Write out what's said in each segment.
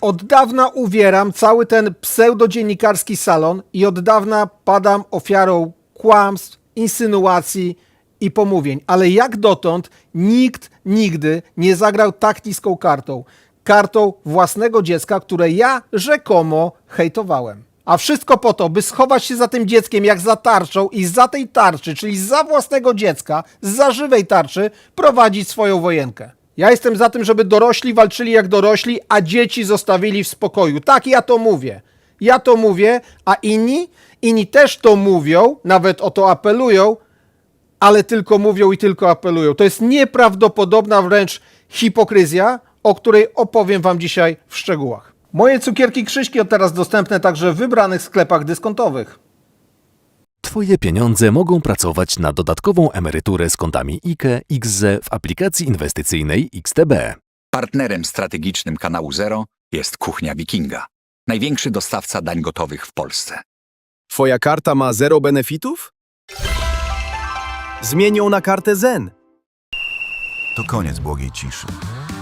Od dawna uwieram cały ten pseudodziennikarski salon i od dawna padam ofiarą kłamstw, insynuacji i pomówień. Ale jak dotąd nikt nigdy nie zagrał tak niską kartą. Kartą własnego dziecka, które ja rzekomo hejtowałem. A wszystko po to, by schować się za tym dzieckiem jak za tarczą i za tej tarczy, czyli za własnego dziecka, za żywej tarczy, prowadzić swoją wojenkę. Ja jestem za tym, żeby dorośli walczyli jak dorośli, a dzieci zostawili w spokoju. Tak, ja to mówię. Ja to mówię, a inni, inni też to mówią, nawet o to apelują, ale tylko mówią i tylko apelują. To jest nieprawdopodobna wręcz hipokryzja, o której opowiem Wam dzisiaj w szczegółach. Moje cukierki Krzyśki od teraz dostępne także w wybranych sklepach dyskontowych. Twoje pieniądze mogą pracować na dodatkową emeryturę z kontami IKE, XZE w aplikacji inwestycyjnej XTB. Partnerem strategicznym kanału Zero jest Kuchnia Wikinga, największy dostawca dań gotowych w Polsce. Twoja karta ma zero benefitów? Zmień ją na kartę Zen. To koniec błogiej ciszy.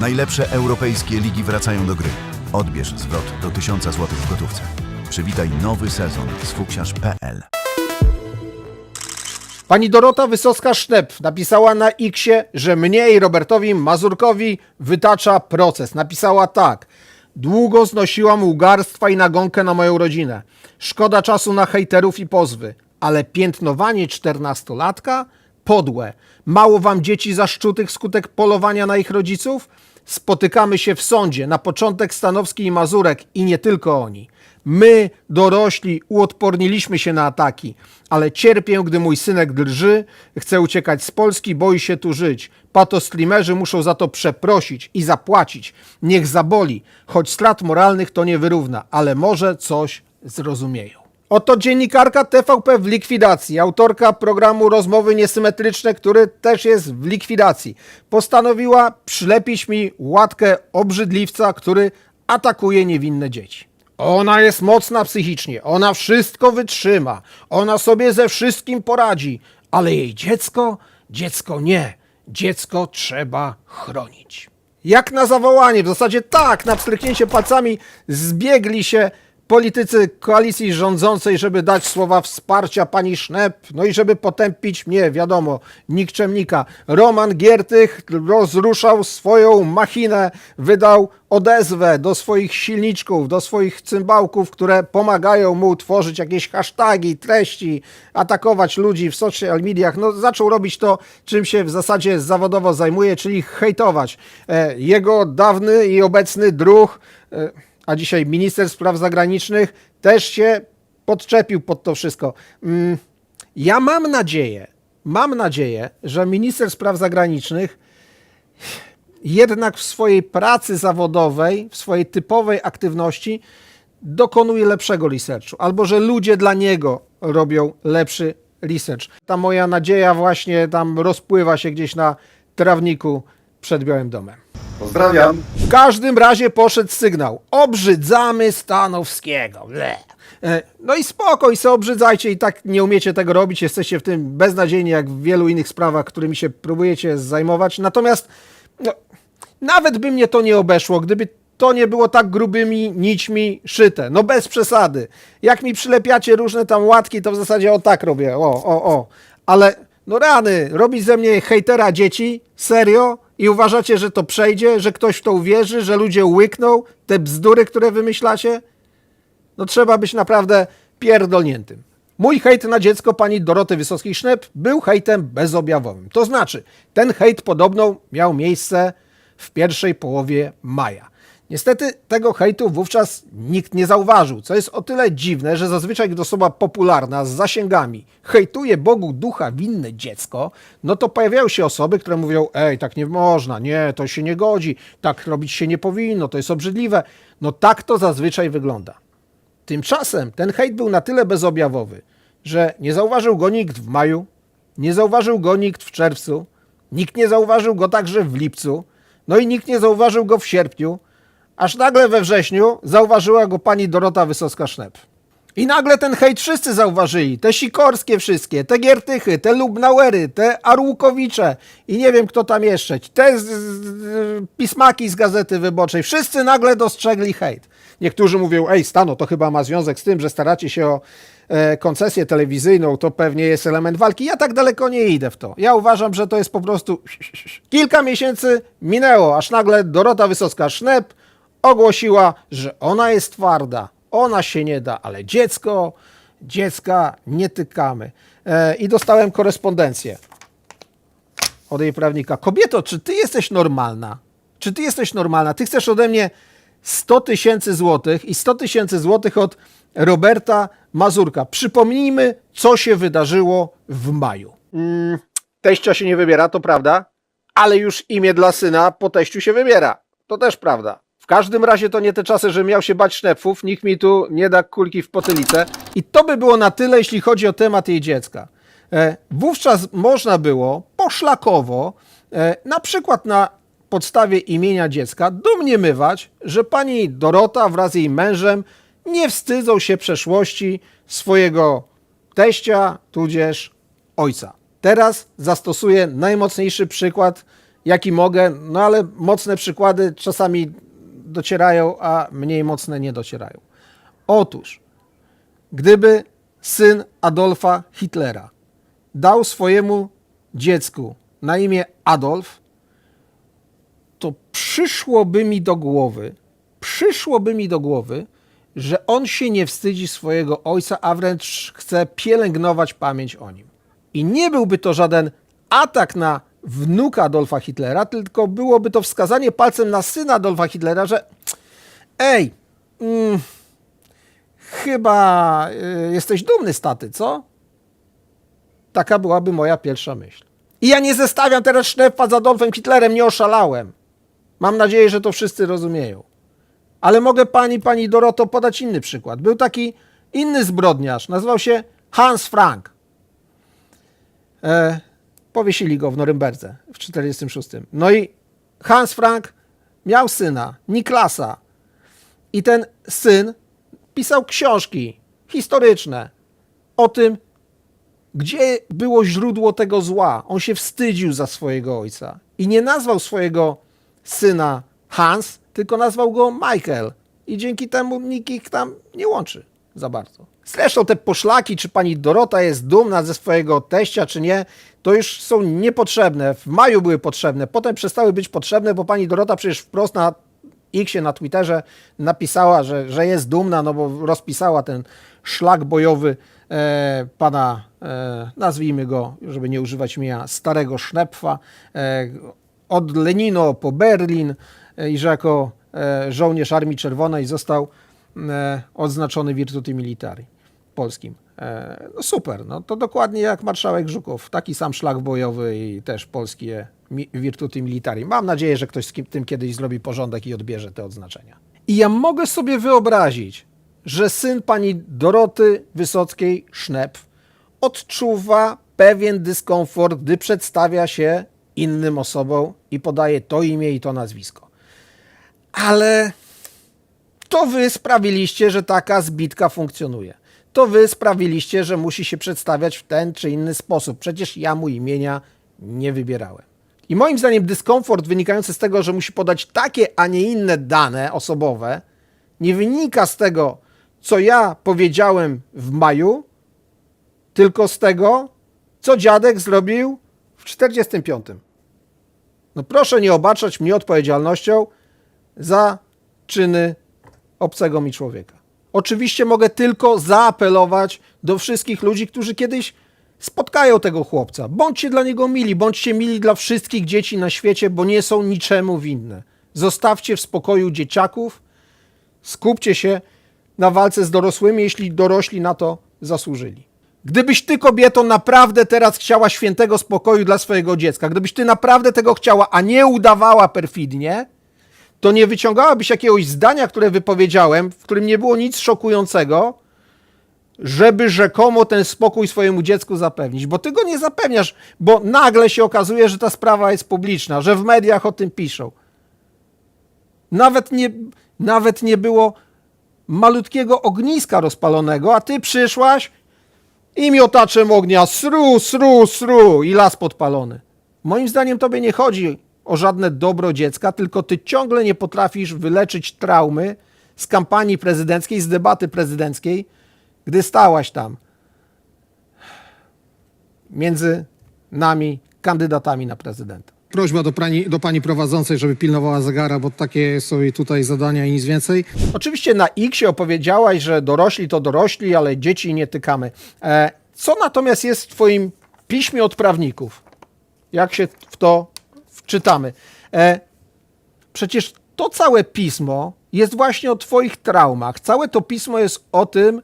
Najlepsze europejskie ligi wracają do gry. Odbierz zwrot do 1000 zł w gotówce. Przywitaj nowy sezon z fuksiarz.pl. Pani Dorota Wysocka-Sznep napisała na Xie, że mnie i Robertowi Mazurkowi wytacza proces. Napisała tak. Długo znosiłam ugarstwa i nagonkę na moją rodzinę. Szkoda czasu na hejterów i pozwy, ale piętnowanie czternastolatka? Podłe. Mało wam dzieci zaszczutych skutek polowania na ich rodziców? Spotykamy się w sądzie, na początek Stanowski i Mazurek i nie tylko oni. My, dorośli, uodporniliśmy się na ataki, ale cierpię, gdy mój synek drży, chce uciekać z Polski, boi się tu żyć. Patostreamerzy muszą za to przeprosić i zapłacić. Niech zaboli, choć strat moralnych to nie wyrówna, ale może coś zrozumieją. Oto dziennikarka TVP w likwidacji, autorka programu Rozmowy Niesymetryczne, który też jest w likwidacji. Postanowiła przylepić mi łatkę obrzydliwca, który atakuje niewinne dzieci. Ona jest mocna psychicznie, ona wszystko wytrzyma, ona sobie ze wszystkim poradzi, ale jej dziecko, dziecko nie, dziecko trzeba chronić. Jak na zawołanie, w zasadzie tak, na pstryknięcie palcami zbiegli się politycy koalicji rządzącej, żeby dać słowa wsparcia pani Sznep, no i żeby potępić mnie, wiadomo, nikczemnika. Roman Giertych rozruszał swoją machinę, wydał odezwę do swoich silniczków, do swoich cymbałków, które pomagają mu tworzyć jakieś hasztagi, treści, atakować ludzi w social mediach. No, zaczął robić to, czym się w zasadzie zawodowo zajmuje, czyli hejtować. E, Jego dawny i obecny druh, e, a dzisiaj minister spraw zagranicznych, też się podczepił pod to wszystko. Mm, Ja mam nadzieję, mam nadzieję, że minister spraw zagranicznych jednak w swojej pracy zawodowej, w swojej typowej aktywności dokonuje lepszego researchu, albo że ludzie dla niego robią lepszy research. Ta moja nadzieja właśnie tam rozpływa się gdzieś na trawniku przed Białym Domem. Pozdrawiam. W każdym razie poszedł sygnał. Obrzydzamy Stanowskiego. Ble. E, No i spoko, i se obrzydzajcie i tak nie umiecie tego robić, jesteście w tym beznadziejni jak w wielu innych sprawach, którymi się próbujecie zajmować. Natomiast no, nawet by mnie to nie obeszło, gdyby to nie było tak grubymi nićmi szyte. No bez przesady. Jak mi przylepiacie różne tam łatki, to w zasadzie o tak robię. O, o, o. Ale no rany, robić ze mnie hejtera dzieci? Serio? I uważacie, że to przejdzie, że ktoś w to uwierzy, że ludzie łykną te bzdury, które wymyślacie? No trzeba być naprawdę pierdolniętym. Mój hejt na dziecko pani Doroty Wysockiej-Sznep był hejtem bezobjawowym. To znaczy, ten hejt podobno miał miejsce w pierwszej połowie maja. Niestety tego hejtu wówczas nikt nie zauważył, co jest o tyle dziwne, że zazwyczaj gdy osoba popularna z zasięgami hejtuje Bogu ducha winne dziecko, no to pojawiają się osoby, które mówią, ej, tak nie można, nie, to się nie godzi, tak robić się nie powinno, to jest obrzydliwe. No tak to zazwyczaj wygląda. Tymczasem ten hejt był na tyle bezobjawowy, że nie zauważył go nikt w maju, nie zauważył go nikt w czerwcu, nikt nie zauważył go także w lipcu, no i nikt nie zauważył go w sierpniu, aż nagle we wrześniu zauważyła go pani Dorota Wysocka-Sznep. I nagle ten hejt wszyscy zauważyli. Te Sikorskie wszystkie, te Giertychy, te Lubnauery, te Arłukowicze i nie wiem kto tam jeszcze. Te z, z, pismaki z Gazety Wyborczej. Wszyscy nagle dostrzegli hejt. Niektórzy mówią, ej Stano, to chyba ma związek z tym, że staracie się o e, koncesję telewizyjną, to pewnie jest element walki. Ja tak daleko nie idę w to. Ja uważam, że to jest po prostu... Kilka miesięcy minęło, aż nagle Dorota Wysocka-Sznep ogłosiła, że ona jest twarda, ona się nie da, ale dziecko, dziecka nie tykamy. E, I dostałem korespondencję od jej prawnika. Kobieto, czy ty jesteś normalna? Czy ty jesteś normalna? Ty chcesz ode mnie 100 tysięcy złotych i 100 tysięcy złotych od Roberta Mazurka. Przypomnijmy, co się wydarzyło w maju. Mm, teścia się nie wybiera, to prawda, ale już imię dla syna po teściu się wybiera. To też prawda. W każdym razie to nie te czasy, że miał się bać sznepfów, nikt mi tu nie da kulki w potylicę. I to by było na tyle, jeśli chodzi o temat jej dziecka. E, Wówczas można było poszlakowo, e, na przykład na podstawie imienia dziecka, domniemywać, że pani Dorota wraz z jej mężem nie wstydzą się przeszłości swojego teścia, tudzież ojca. Teraz zastosuję najmocniejszy przykład, jaki mogę, no ale mocne przykłady czasami docierają, a mniej mocne nie docierają. Otóż, gdyby syn Adolfa Hitlera dał swojemu dziecku na imię Adolf, to przyszłoby mi do głowy, przyszłoby mi do głowy, że on się nie wstydzi swojego ojca, a wręcz chce pielęgnować pamięć o nim. I nie byłby to żaden atak na wnuka Adolfa Hitlera, tylko byłoby to wskazanie palcem na syna Adolfa Hitlera, że ej, mm, chyba y, jesteś dumny z taty, co? Taka byłaby moja pierwsza myśl. I ja nie zestawiam teraz Sznepfa z Adolfem Hitlerem, nie oszalałem. Mam nadzieję, że to wszyscy rozumieją. Ale mogę pani, pani Doroto podać inny przykład. Był taki inny zbrodniarz, nazywał się Hans Frank. E, powiesili go w Norymberdze w 1946. No i Hans Frank miał syna, Niklasa. I ten syn pisał książki historyczne o tym, gdzie było źródło tego zła. On się wstydził za swojego ojca i nie nazwał swojego syna Hans, tylko nazwał go Michael. I dzięki temu nikt ich tam nie łączy za bardzo. Zresztą te poszlaki, czy pani Dorota jest dumna ze swojego teścia, czy nie, to już są niepotrzebne. W maju były potrzebne, potem przestały być potrzebne, bo pani Dorota przecież wprost na Xie, na Twitterze napisała, że, że jest dumna, no bo rozpisała ten szlak bojowy e, pana, e, nazwijmy go, żeby nie używać imienia, starego Sznepfa, e, od Lenino po Berlin e, i że jako e, żołnierz Armii Czerwonej został e, odznaczony Virtuti Militari polskim. E, No super, no to dokładnie jak marszałek Żukow, taki sam szlak bojowy i też polskie Virtuti Militari. Mam nadzieję, że ktoś z tym kiedyś zrobi porządek i odbierze te odznaczenia. I ja mogę sobie wyobrazić, że syn pani Doroty Wysockiej-Sznep odczuwa pewien dyskomfort, gdy przedstawia się innym osobom i podaje to imię i to nazwisko. Ale to wy sprawiliście, że taka zbitka funkcjonuje. To wy sprawiliście, że musi się przedstawiać w ten czy inny sposób. Przecież ja mu imienia nie wybierałem. I moim zdaniem dyskomfort wynikający z tego, że musi podać takie, a nie inne dane osobowe, nie wynika z tego, co ja powiedziałem w maju, tylko z tego, co dziadek zrobił w 45. No proszę nie obarczać mnie odpowiedzialnością za czyny obcego mi człowieka. Oczywiście mogę tylko zaapelować do wszystkich ludzi, którzy kiedyś spotkają tego chłopca. Bądźcie dla niego mili, bądźcie mili dla wszystkich dzieci na świecie, bo nie są niczemu winne. Zostawcie w spokoju dzieciaków, skupcie się na walce z dorosłymi, jeśli dorośli na to zasłużyli. Gdybyś ty, kobieto, naprawdę teraz chciała świętego spokoju dla swojego dziecka, gdybyś ty naprawdę tego chciała, a nie udawała perfidnie, to nie wyciągałabyś jakiegoś zdania, które wypowiedziałem, w którym nie było nic szokującego, żeby rzekomo ten spokój swojemu dziecku zapewnić. Bo ty go nie zapewniasz, bo nagle się okazuje, że ta sprawa jest publiczna, że w mediach o tym piszą. Nawet nie, nawet nie było malutkiego ogniska rozpalonego, a ty przyszłaś i miotaczem ognia sru, sru, sru i las podpalony. Moim zdaniem tobie nie chodzi o żadne dobro dziecka, tylko ty ciągle nie potrafisz wyleczyć traumy z kampanii prezydenckiej, z debaty prezydenckiej, gdy stałaś tam między nami, kandydatami na prezydenta. Prośba do pani, do pani prowadzącej, żeby pilnowała zegara, bo takie są jej tutaj zadania i nic więcej. Oczywiście na X opowiedziałaś, że dorośli to dorośli, ale dzieci nie tykamy. E, co natomiast jest w twoim piśmie od prawników? Jak się w to wczytamy? E, przecież to całe pismo jest właśnie o Twoich traumach. Całe to pismo jest o tym,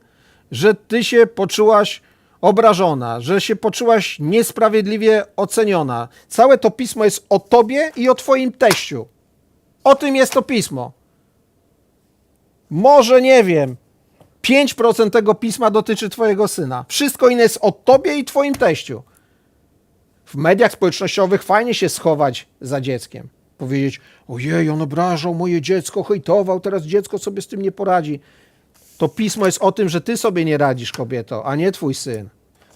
że Ty się poczułaś obrażona, że się poczułaś niesprawiedliwie oceniona. Całe to pismo jest o Tobie i o Twoim teściu. O tym jest to pismo. Może nie wiem. 5% tego pisma dotyczy Twojego syna. Wszystko inne jest o Tobie i Twoim teściu w mediach społecznościowych fajnie się schować za dzieckiem. Powiedzieć, ojej, on obrażał moje dziecko, hejtował, teraz dziecko sobie z tym nie poradzi. To pismo jest o tym, że ty sobie nie radzisz, kobieto, a nie twój syn.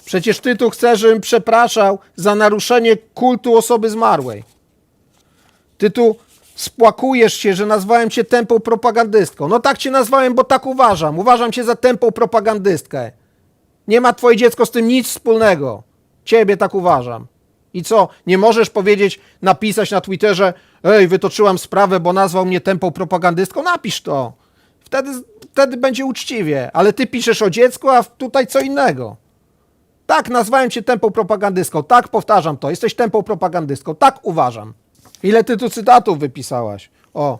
Przecież ty tu chcesz, żebym przepraszał za naruszenie kultu osoby zmarłej. Ty tu spłakujesz się, że nazwałem cię tępą propagandystką. No tak cię nazwałem, bo tak uważam. Uważam cię za tępą propagandystkę. Nie ma twoje dziecko z tym nic wspólnego. Ciebie tak uważam. I co? Nie możesz powiedzieć, napisać na Twitterze, ej, wytoczyłam sprawę, bo nazwał mnie tępą propagandystką? Napisz to. Wtedy, wtedy będzie uczciwie. Ale ty piszesz o dziecku, a tutaj co innego. Tak, nazwałem cię tępą propagandystką. Tak, powtarzam to. Jesteś tępą propagandystką. Tak uważam. Ile ty tu cytatów wypisałaś? O,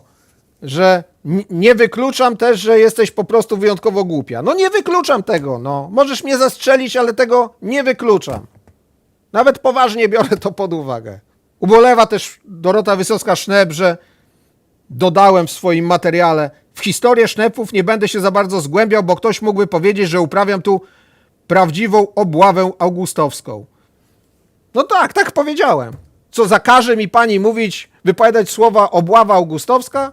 że nie wykluczam też, że jesteś po prostu wyjątkowo głupia. No nie wykluczam tego, no. Możesz mnie zastrzelić, ale tego nie wykluczam. Nawet poważnie biorę to pod uwagę. Ubolewa też Dorota Wysocka-Sznep, że dodałem w swoim materiale w historię Sznepów nie będę się za bardzo zgłębiał, bo ktoś mógłby powiedzieć, że uprawiam tu prawdziwą obławę augustowską. No tak, tak powiedziałem. Co zakaże mi pani mówić, wypowiadać słowa obława augustowska?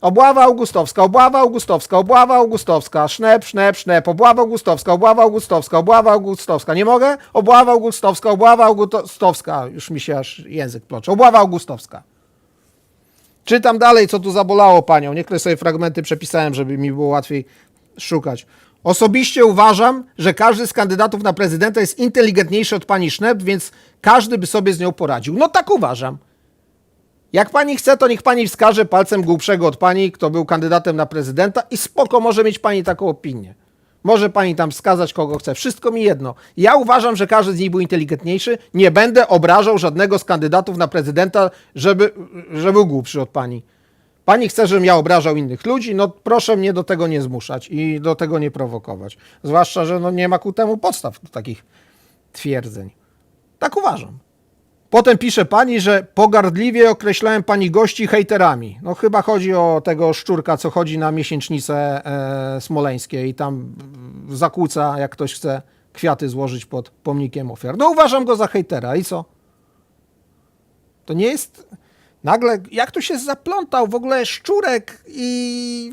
Obława augustowska, obława augustowska, obława augustowska, sznep, sznep, sznep, obława augustowska, obława augustowska, obława augustowska. Nie mogę? Obława augustowska, obława augustowska. Już mi się aż język plocze. Obława augustowska. Czytam dalej, co tu zabolało panią. Niektóre sobie fragmenty przepisałem, żeby mi było łatwiej szukać. Osobiście uważam, że każdy z kandydatów na prezydenta jest inteligentniejszy od pani Sznep, więc każdy by sobie z nią poradził. No tak uważam. Jak pani chce, to niech pani wskaże palcem głupszego od pani, kto był kandydatem na prezydenta i spoko może mieć pani taką opinię. Może pani tam wskazać, kogo chce. Wszystko mi jedno. Ja uważam, że każdy z nich był inteligentniejszy. Nie będę obrażał żadnego z kandydatów na prezydenta, żeby, że był głupszy od pani. Pani chce, żebym ja obrażał innych ludzi, no proszę mnie do tego nie zmuszać i do tego nie prowokować. Zwłaszcza, że no nie ma ku temu podstaw do takich twierdzeń. Tak uważam. Potem pisze pani, że pogardliwie określałem pani gości hejterami. No chyba chodzi o tego szczurka, co chodzi na miesięcznice e, smoleńskie i tam zakłóca, jak ktoś chce kwiaty złożyć pod pomnikiem ofiar. No uważam go za hejtera i co? To nie jest... Nagle, jak tu się zaplątał w ogóle szczurek i...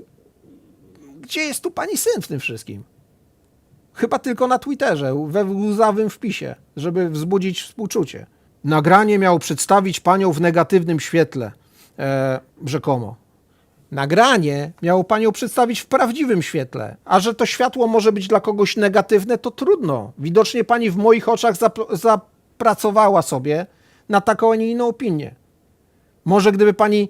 Gdzie jest tu pani syn w tym wszystkim? Chyba tylko na Twitterze, we łzawym wpisie, żeby wzbudzić współczucie. Nagranie miało przedstawić panią w negatywnym świetle, e, rzekomo. Nagranie miało panią przedstawić w prawdziwym świetle, a że to światło może być dla kogoś negatywne, to trudno. Widocznie pani w moich oczach zapr- zapracowała sobie na taką, a nie inną opinię. Może gdyby pani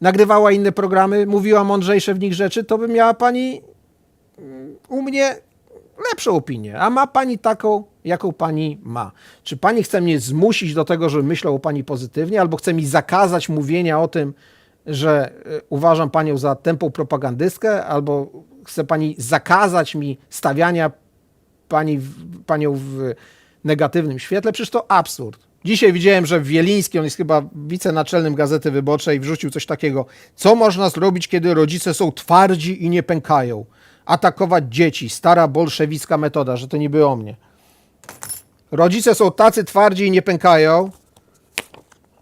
nagrywała inne programy, mówiła mądrzejsze w nich rzeczy, to by miała pani mm, u mnie lepszą opinię, a ma pani taką, jaką pani ma. Czy pani chce mnie zmusić do tego, żeby myślał o pani pozytywnie, albo chce mi zakazać mówienia o tym, że y, uważam panią za tępą propagandystkę, albo chce pani zakazać mi stawiania pani, w- panią w negatywnym świetle? Przecież to absurd. Dzisiaj widziałem, że Wieliński, on jest chyba wicenaczelnym Gazety Wyborczej, wrzucił coś takiego. Co można zrobić, kiedy rodzice są twardzi i nie pękają? Atakować dzieci. Stara bolszewicka metoda, że to niby o mnie. Rodzice są tacy twardzi i nie pękają,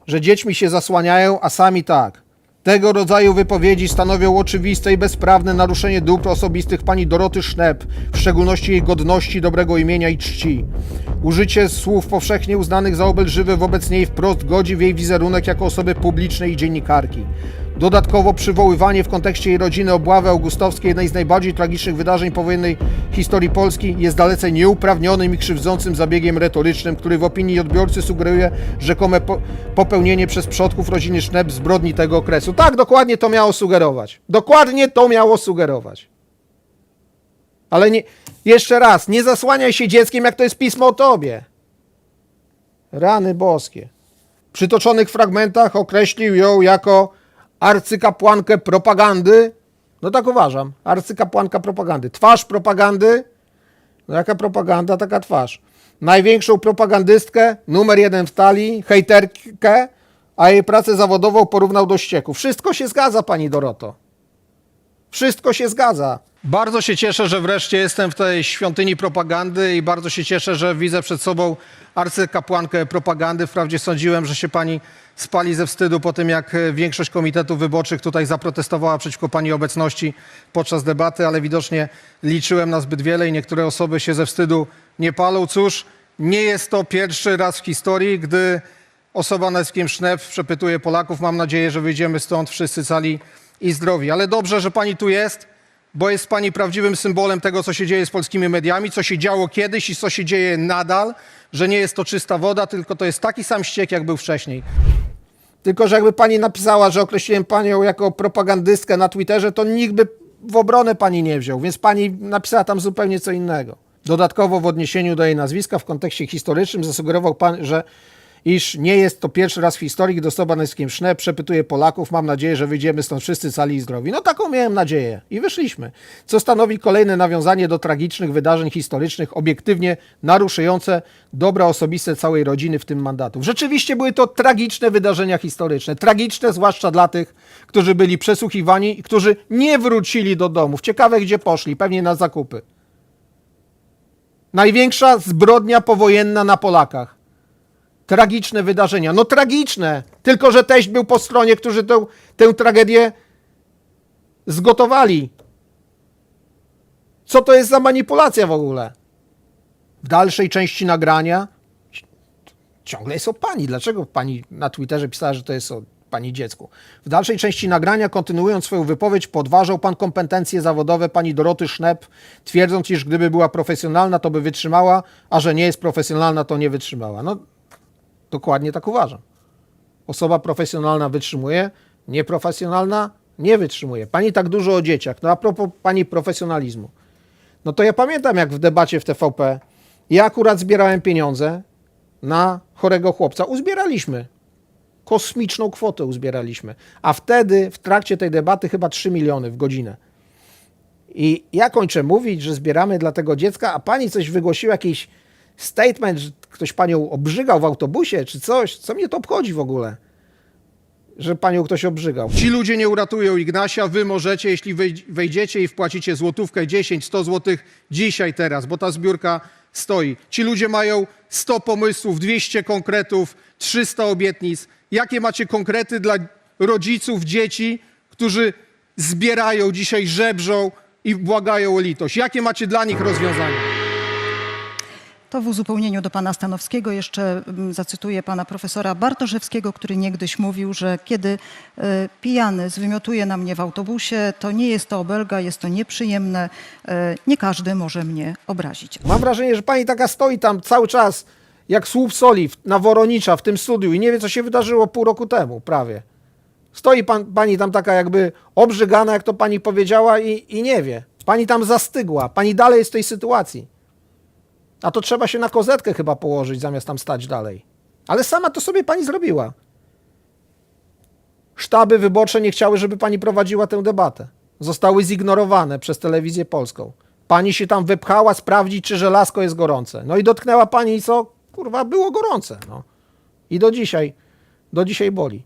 że dziećmi się zasłaniają, a sami tak. Tego rodzaju wypowiedzi stanowią oczywiste i bezprawne naruszenie dóbr osobistych pani Doroty Sznep, w szczególności jej godności, dobrego imienia i czci. Użycie słów powszechnie uznanych za obelżywe wobec niej wprost godzi w jej wizerunek jako osoby publicznej i dziennikarki. Dodatkowo przywoływanie w kontekście jej rodziny obławy augustowskiej, jednej z najbardziej tragicznych wydarzeń powojennej historii Polski, jest dalece nieuprawnionym i krzywdzącym zabiegiem retorycznym, który w opinii odbiorcy sugeruje rzekome po popełnienie przez przodków rodziny Sznep zbrodni tego okresu. Tak, dokładnie to miało sugerować. Dokładnie to miało sugerować. Ale nie, jeszcze raz, nie zasłaniaj się dzieckiem, jak to jest pismo o tobie. Rany boskie. W przytoczonych fragmentach określił ją jako arcykapłankę propagandy. No tak uważam. Arcykapłanka propagandy. Twarz propagandy. No jaka propaganda, taka twarz. Największą propagandystkę, numer jeden w talii, hejterkę, a jej pracę zawodową porównał do ścieku. Wszystko się zgadza, pani Doroto. Wszystko się zgadza. Bardzo się cieszę, że wreszcie jestem w tej świątyni propagandy i bardzo się cieszę, że widzę przed sobą arcykapłankę propagandy. Wprawdzie sądziłem, że się pani spali ze wstydu po tym, jak e, większość komitetów wyborczych tutaj zaprotestowała przeciwko pani obecności podczas debaty, ale widocznie liczyłem na zbyt wiele i niektóre osoby się ze wstydu nie palą. Cóż, nie jest to pierwszy raz w historii, gdy osoba nazwiskiem Sznep przepytuje Polaków. Mam nadzieję, że wyjdziemy stąd wszyscy cali i zdrowi. Ale dobrze, że pani tu jest, bo jest pani prawdziwym symbolem tego, co się dzieje z polskimi mediami, co się działo kiedyś i co się dzieje nadal, że nie jest to czysta woda, tylko to jest taki sam ściek, jak był wcześniej. Tylko, że jakby pani napisała, że określiłem panią jako propagandystkę na Twitterze, to nikt by w obronę pani nie wziął, więc pani napisała tam zupełnie co innego. Dodatkowo w odniesieniu do jej nazwiska w kontekście historycznym zasugerował pan, że iż nie jest to pierwszy raz w historii, gdy osoba nazwiskiem Szne przepytuje Polaków. Mam nadzieję, że wyjdziemy stąd wszyscy cali i zdrowi. No taką miałem nadzieję i wyszliśmy. Co stanowi kolejne nawiązanie do tragicznych wydarzeń historycznych, obiektywnie naruszające dobra osobiste całej rodziny, w tym mandatów. Rzeczywiście były to tragiczne wydarzenia historyczne. Tragiczne zwłaszcza dla tych, którzy byli przesłuchiwani i którzy nie wrócili do domów. Ciekawe, gdzie poszli, pewnie na zakupy. Największa zbrodnia powojenna na Polakach. Tragiczne wydarzenia. No tragiczne, tylko że teść był po stronie, którzy tę, tę tragedię zgotowali. Co to jest za manipulacja w ogóle? W dalszej części nagrania ciągle jest o pani. Dlaczego pani na Twitterze pisała, że to jest o pani dziecku? W dalszej części nagrania, kontynuując swoją wypowiedź, podważał pan kompetencje zawodowe pani Doroty Sznep, twierdząc, iż gdyby była profesjonalna, to by wytrzymała, a że nie jest profesjonalna, to nie wytrzymała. No, dokładnie tak uważam. Osoba profesjonalna wytrzymuje, nieprofesjonalna nie wytrzymuje. Pani tak dużo o dzieciach. No a propos pani profesjonalizmu. No to ja pamiętam, jak w debacie w TVP ja akurat zbierałem pieniądze na chorego chłopca. Uzbieraliśmy. Kosmiczną kwotę uzbieraliśmy. A wtedy w trakcie tej debaty chyba 3 miliony w godzinę. I ja kończę mówić, że zbieramy dla tego dziecka, a pani coś wygłosiła, jakiś statement, że ktoś panią obrzygał w autobusie czy coś. Co mnie to obchodzi w ogóle? Że panią ktoś obrzygał. Ci ludzie nie uratują Ignasia, wy możecie, jeśli wej- wejdziecie i wpłacicie złotówkę, 10, 100 złotych dzisiaj, teraz, bo ta zbiórka stoi. Ci ludzie mają 100 pomysłów, 200 konkretów, 300 obietnic. Jakie macie konkrety dla rodziców, dzieci, którzy zbierają dzisiaj, żebrzą i błagają o litość? Jakie macie dla nich rozwiązania? To w uzupełnieniu do pana Stanowskiego jeszcze mm, zacytuję pana profesora Bartoszewskiego, który niegdyś mówił, że kiedy e, pijany zwymiotuje na mnie w autobusie, to nie jest to obelga, jest to nieprzyjemne, e, nie każdy może mnie obrazić. Mam wrażenie, że pani taka stoi tam cały czas jak słup soli na Woronicza w tym studiu i nie wie, co się wydarzyło pół roku temu prawie. Stoi pan, pani tam taka jakby obrzygana, jak to pani powiedziała i, i nie wie. Pani tam zastygła, pani dalej jest w tej sytuacji. A to trzeba się na kozetkę chyba położyć, zamiast tam stać dalej. Ale sama to sobie pani zrobiła. Sztaby wyborcze nie chciały, żeby pani prowadziła tę debatę. Zostały zignorowane przez telewizję polską. Pani się tam wypchała sprawdzić, czy żelazko jest gorące. No i dotknęła pani i co? Kurwa, było gorące. No. I do dzisiaj, do dzisiaj boli.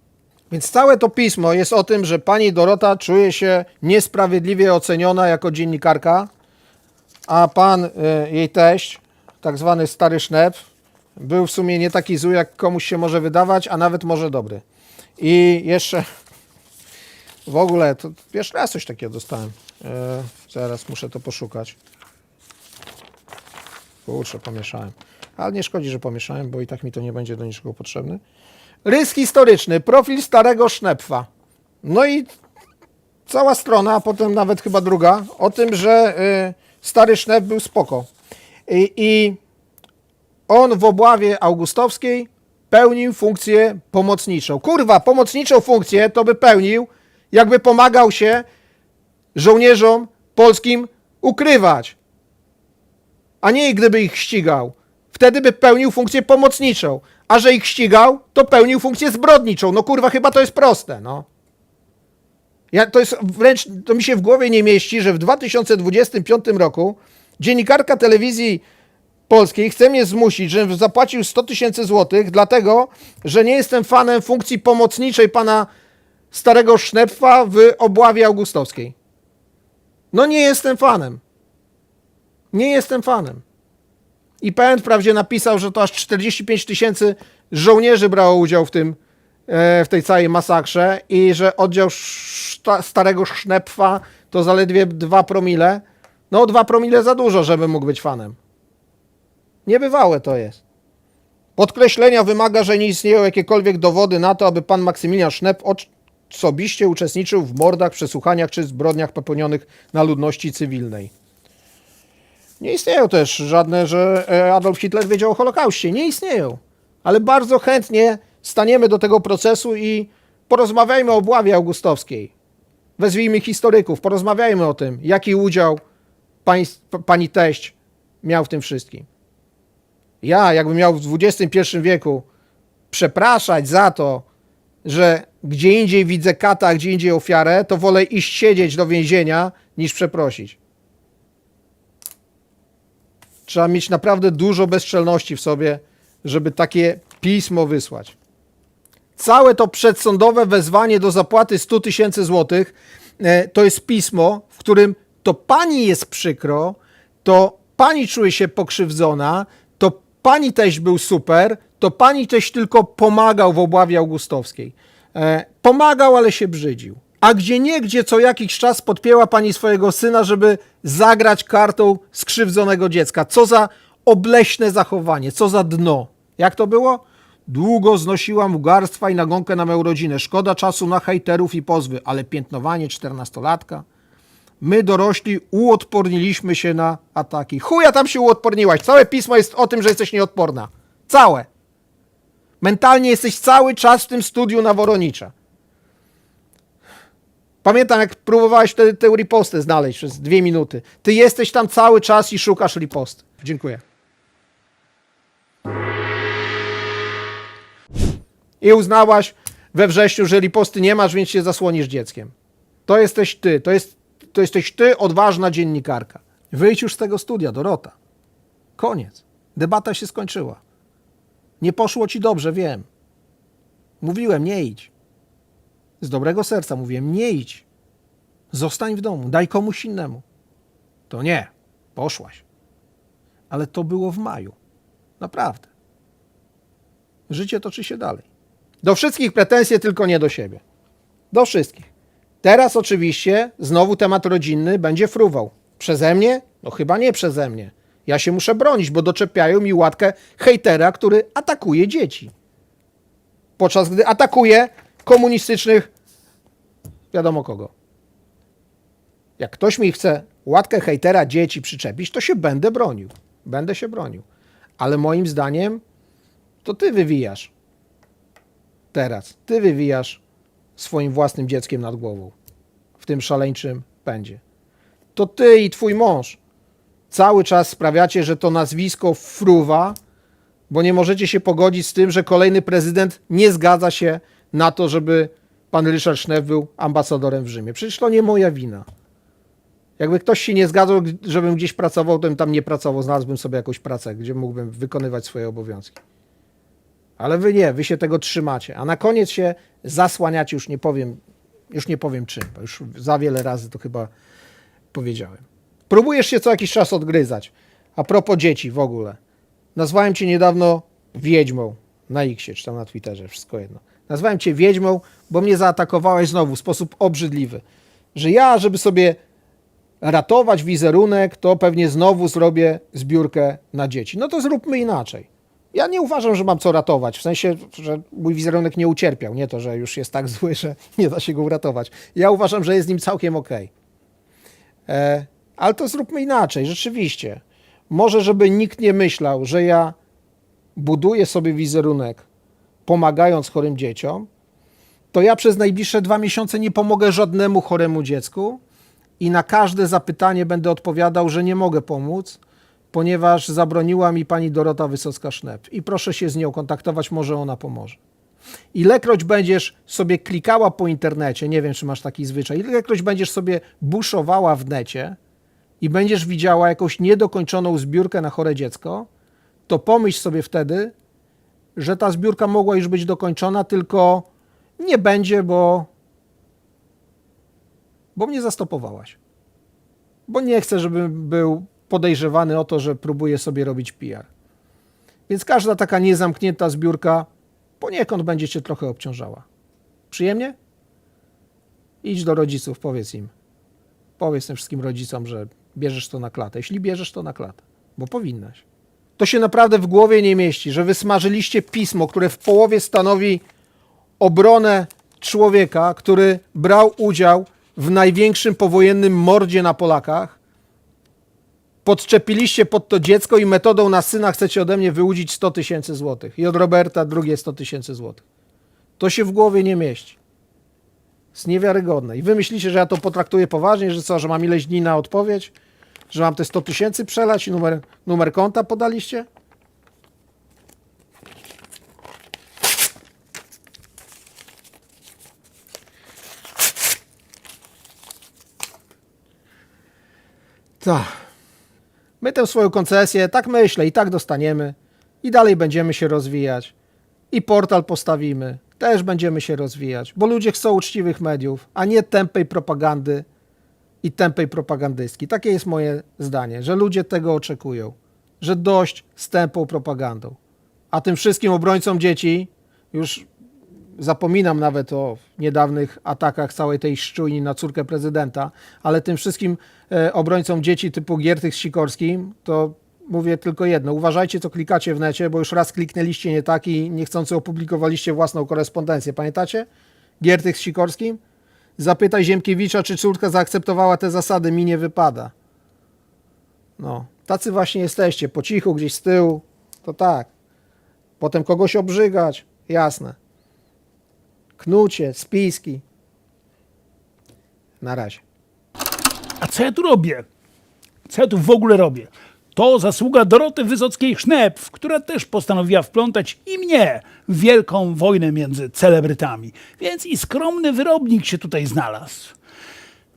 Więc całe to pismo jest o tym, że pani Dorota czuje się niesprawiedliwie oceniona jako dziennikarka, a pan y, jej teść, tak zwany stary sznep, był w sumie nie taki zły, jak komuś się może wydawać, a nawet może dobry. I jeszcze W ogóle, to pierwszy raz coś takiego dostałem. E, zaraz muszę to poszukać. Kurczę, pomieszałem. Ale nie szkodzi, że pomieszałem, bo i tak mi to nie będzie do niczego potrzebne. Rys historyczny, profil starego Sznepfa. No i cała strona, a potem nawet chyba druga, o tym, że y, stary Sznep był spoko. I, I on w obławie augustowskiej pełnił funkcję pomocniczą. Kurwa, pomocniczą funkcję to by pełnił, jakby pomagał się żołnierzom polskim ukrywać, a nie gdyby ich ścigał. Wtedy by pełnił funkcję pomocniczą, a że ich ścigał, to pełnił funkcję zbrodniczą. No kurwa, chyba to jest proste, no. Ja, to jest wręcz, to mi się w głowie nie mieści, że w 2025 roku dziennikarka telewizji polskiej chce mnie zmusić, żebym zapłacił 100 tysięcy złotych, dlatego, że nie jestem fanem funkcji pomocniczej pana starego Sznepfa w obławie augustowskiej. No nie jestem fanem. Nie jestem fanem. IPN wprawdzie napisał, że to aż 45 tysięcy żołnierzy brało udział w tym, e, w tej całej masakrze i że oddział starego Sznepfa to zaledwie 2 promile. No 2 promile za dużo, żeby mógł być fanem. Niebywałe to jest. Podkreślenia wymaga, że nie istnieją jakiekolwiek dowody na to, aby pan Maksymilian Sznep osobiście uczestniczył w mordach, przesłuchaniach czy zbrodniach popełnionych na ludności cywilnej. Nie istnieją też żadne, że e, Adolf Hitler wiedział o Holokauście. Nie istnieją. Ale bardzo chętnie staniemy do tego procesu i porozmawiajmy o obławie augustowskiej. Wezwijmy historyków, porozmawiajmy o tym, jaki udział pani, pani teść miał w tym wszystkim. Ja, jakbym miał w XXI wieku przepraszać za to, że gdzie indziej widzę kata, a gdzie indziej ofiarę, to wolę iść siedzieć do więzienia, niż przeprosić. Trzeba mieć naprawdę dużo bezczelności w sobie, żeby takie pismo wysłać. Całe to przedsądowe wezwanie do zapłaty 100 tysięcy złotych e, to jest pismo, w którym to pani jest przykro, to pani czuje się pokrzywdzona, to pani teść był super, to pani teść tylko pomagał w obławie augustowskiej. E, pomagał, ale się brzydził. A gdzie niegdzie co jakiś czas podpięła pani swojego syna, żeby zagrać kartą skrzywdzonego dziecka. Co za obleśne zachowanie, co za dno. Jak to było? Długo znosiłam ugarstwa i nagonkę na moją rodzinę. Szkoda czasu na hejterów i pozwy, ale piętnowanie czternastolatka. My dorośli uodporniliśmy się na ataki. Chuja tam się uodporniłaś. Całe pismo jest o tym, że jesteś nieodporna. Całe. Mentalnie jesteś cały czas w tym studiu na Woronicza. Pamiętam, jak próbowałeś te, te riposty znaleźć przez dwie minuty. Ty jesteś tam cały czas i szukasz ripost. Dziękuję. I uznałaś we wrześniu, że riposty nie masz, więc się zasłonisz dzieckiem. To jesteś ty. To, jest, to jesteś ty, odważna dziennikarka. Wyjdź już z tego studia, Dorota. Koniec. Debata się skończyła. Nie poszło ci dobrze, wiem. Mówiłem, nie idź. Z dobrego serca mówiłem, nie idź. Zostań w domu, daj komuś innemu. To nie, poszłaś. Ale to było w maju. Naprawdę. Życie toczy się dalej. Do wszystkich pretensje, tylko nie do siebie. Do wszystkich. Teraz oczywiście znowu temat rodzinny będzie fruwał. Przeze mnie? No chyba nie przeze mnie. Ja się muszę bronić, bo doczepiają mi łatkę hejtera, który atakuje dzieci. Podczas gdy atakuje komunistycznych wiadomo kogo. Jak ktoś mi chce łatkę hejtera dzieci przyczepić, to się będę bronił. Będę się bronił. Ale moim zdaniem to ty wywijasz. Teraz. Ty wywijasz swoim własnym dzieckiem nad głową. W tym szaleńczym pędzie. To ty i twój mąż cały czas sprawiacie, że to nazwisko fruwa, bo nie możecie się pogodzić z tym, że kolejny prezydent nie zgadza się na to, żeby pan Ryszard Sznef był ambasadorem w Rzymie. Przecież to nie moja wina. Jakby ktoś się nie zgadzał, żebym gdzieś pracował, to bym tam nie pracował, znalazłbym sobie jakąś pracę, gdzie mógłbym wykonywać swoje obowiązki. Ale wy nie, wy się tego trzymacie. A na koniec się zasłaniacie, już nie powiem, już nie powiem czym, bo już za wiele razy to chyba powiedziałem. Próbujesz się co jakiś czas odgryzać. A propos dzieci w ogóle. Nazwałem cię niedawno wiedźmą na Xie, czy tam na Twitterze, wszystko jedno. Nazwałem cię wiedźmą, bo mnie zaatakowałeś znowu w sposób obrzydliwy. Że ja, żeby sobie ratować wizerunek, to pewnie znowu zrobię zbiórkę na dzieci. No to zróbmy inaczej. Ja nie uważam, że mam co ratować, w sensie, że mój wizerunek nie ucierpiał. Nie to, że już jest tak zły, że nie da się go uratować. Ja uważam, że jest z nim całkiem okej. E, ale to zróbmy inaczej, rzeczywiście. Może, żeby nikt nie myślał, że ja buduję sobie wizerunek pomagając chorym dzieciom, to ja przez najbliższe dwa miesiące nie pomogę żadnemu choremu dziecku i na każde zapytanie będę odpowiadał, że nie mogę pomóc, ponieważ zabroniła mi pani Dorota Wysocka-Sznep. I proszę się z nią kontaktować, może ona pomoże. Ilekroć będziesz sobie klikała po internecie, nie wiem, czy masz taki zwyczaj, ilekroć będziesz sobie buszowała w necie i będziesz widziała jakąś niedokończoną zbiórkę na chore dziecko, to pomyśl sobie wtedy, że ta zbiórka mogła już być dokończona, tylko nie będzie, bo, bo mnie zastopowałaś. Bo nie chcę, żebym był podejrzewany o to, że próbuję sobie robić PR. Więc każda taka niezamknięta zbiórka poniekąd będzie cię trochę obciążała. Przyjemnie? Idź do rodziców, powiedz im. Powiedz tym wszystkim rodzicom, że bierzesz to na klatę. Jeśli bierzesz to na klatę, bo powinnaś. To się naprawdę w głowie nie mieści, że wysmażyliście pismo, które w połowie stanowi obronę człowieka, który brał udział w największym powojennym mordzie na Polakach. Podczepiliście pod to dziecko i metodą na syna chcecie ode mnie wyłudzić 100 tysięcy złotych. I od Roberta drugie 100 tysięcy złotych. To się w głowie nie mieści. Jest niewiarygodne. I wy myślicie, że ja to potraktuję poważnie, że co, że mam ileś dni na odpowiedź? Że mam te 100 tysięcy przelać i numer, numer konta podaliście? Tak. My tę swoją koncesję, tak myślę, i tak dostaniemy. I dalej będziemy się rozwijać. I portal postawimy. Też będziemy się rozwijać, bo ludzie chcą uczciwych mediów, a nie tępej propagandy i tępej propagandystki. Takie jest moje zdanie, że ludzie tego oczekują. Że dość z tępą propagandą. A tym wszystkim obrońcom dzieci, już zapominam nawet o niedawnych atakach całej tej szczujni na córkę prezydenta, ale tym wszystkim e, obrońcom dzieci typu Giertych z Sikorskim, to mówię tylko jedno. Uważajcie, co klikacie w necie, bo już raz kliknęliście nie tak i niechcący opublikowaliście własną korespondencję. Pamiętacie? Giertych z Sikorskim? Zapytaj Ziemkiewicza, czy córka zaakceptowała te zasady. Mi nie wypada. No, tacy właśnie jesteście. Po cichu, gdzieś z tyłu. To tak. Potem kogoś obrzygać. Jasne. Knucie, spiski. Na razie. A co ja tu robię? Co ja tu w ogóle robię? To zasługa Doroty Wysockiej-Sznep, która też postanowiła wplątać i mnie w wielką wojnę między celebrytami. Więc i skromny wyrobnik się tutaj znalazł.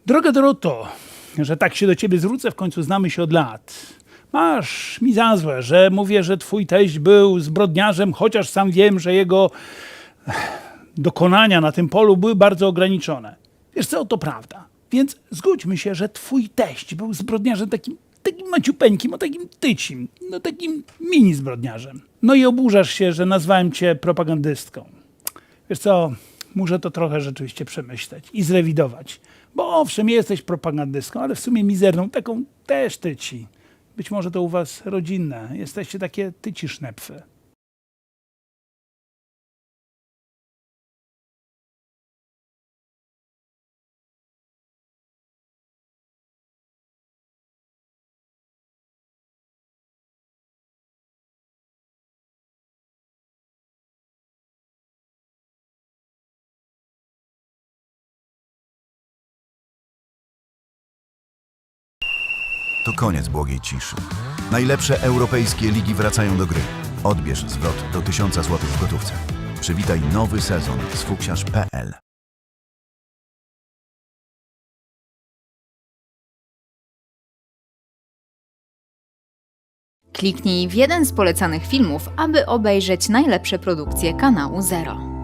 Droga Doroto, że tak się do ciebie zwrócę, w końcu znamy się od lat. Masz mi za złe, że mówię, że twój teść był zbrodniarzem, chociaż sam wiem, że jego dokonania na tym polu były bardzo ograniczone. Wiesz co, to prawda. Więc zgódźmy się, że twój teść był zbrodniarzem takim, takim maciupeńkim, o takim tycim, no takim mini zbrodniarzem. No i oburzasz się, że nazwałem cię propagandystką. Wiesz co, muszę to trochę rzeczywiście przemyśleć i zrewidować. Bo owszem, jesteś propagandystką, ale w sumie mizerną, taką też tyci. Być może to u was rodzinne. Jesteście takie tyci sznepfy. To koniec błogiej ciszy. Najlepsze europejskie ligi wracają do gry. Odbierz zwrot do 1000 zł w gotówce. Przywitaj nowy sezon z fuksiarz.pl. Kliknij w jeden z polecanych filmów, aby obejrzeć najlepsze produkcje kanału Zero.